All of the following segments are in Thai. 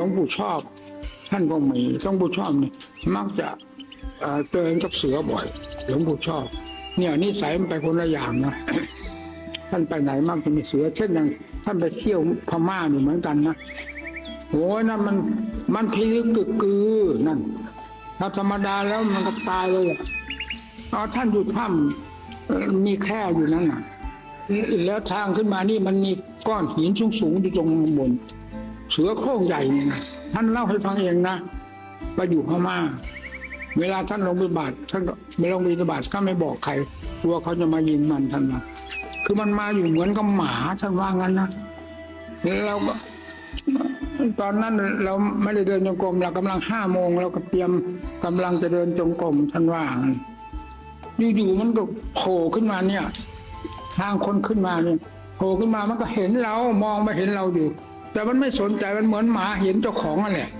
ลวงปู่ชอบ ท่านก็มีหลวงปู่ชอบนี่มักจะเอ่อเจอกับเสือบ่อยหลวงปู่ชอบ เนี่ยนิสัยมันไปคนละอย่างนะท่านไปไหนมักจะมีเสือ เช่นอย่างท่านไปเที่ยวพม่าอยู่เหมือนกันนะโอ้ยนั่นมันมันพิลึกกึกกือนั่นถ้าธรรมดาแล้วมันก็ตายเลยอะอ๋อท่านอยู่ถ้ำมีแค่อยู่นั่นน่ะ แล้วทางขึ้นมานี่มันมีก้อนหินสูงๆอยู่ตรงบน เสือโคร่งใหญ่เนี่ยนะท่านเล่าให้ฟังเองนะว่าอยู่พม่า เวลาท่านลงบิบาตท่านไม่ลงบิบาตก็ไม่บอกใครกลัวเขาจะมายิงมันท่านนะคือมันมาอยู่เหมือนกับหมาท่านว่างั้นนะแล้วเราก็ตอนนั้นเราไม่ได้เดินจงกรมเรากำลังห้าโมงเราก็เตรียมกำลังจะเดินจงกรมท่านว่างอยู่ๆมันก็โผล่ขึ้นมาเนี่ย ทางคนขึ้นมาเนี่ยโผล่ขึ้นมามันก็เห็นเรามองมาเห็นเราอยู่ แต่มันไม่สนใจมันเหมือนหมาเห็นเจ้าของนั่นแหละ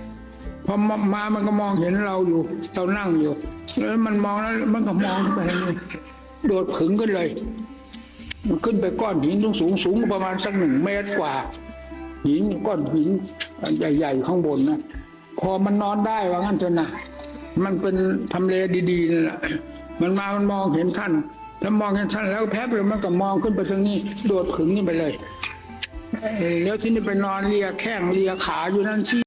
พอมามันก็มองเห็นเราอยู่ เรานั่งอยู่แล้วมันมองแล้วมันก็มองไปโดดขึงขึ้นเลย มันขึ้นไปก้อนหินสูงสูงสูงประมาณสักหนึ่งเมตรกว่า หินก้อนหินใหญ่ๆข้างบนนะพอมันนอนได้ว่างั้นเถอะนะมันเป็นทำเลดีๆนั่นแหละมันมามันมองเห็นท่านถ้ามองเห็นท่านแล้วแป๊บเดียวมันก็มองขึ้นไปทางนี้ โดดขึงนี่ไปเลย แล้วที่นี่ไปนอนเลียแข้งเลียขาอยู่นั่นชี้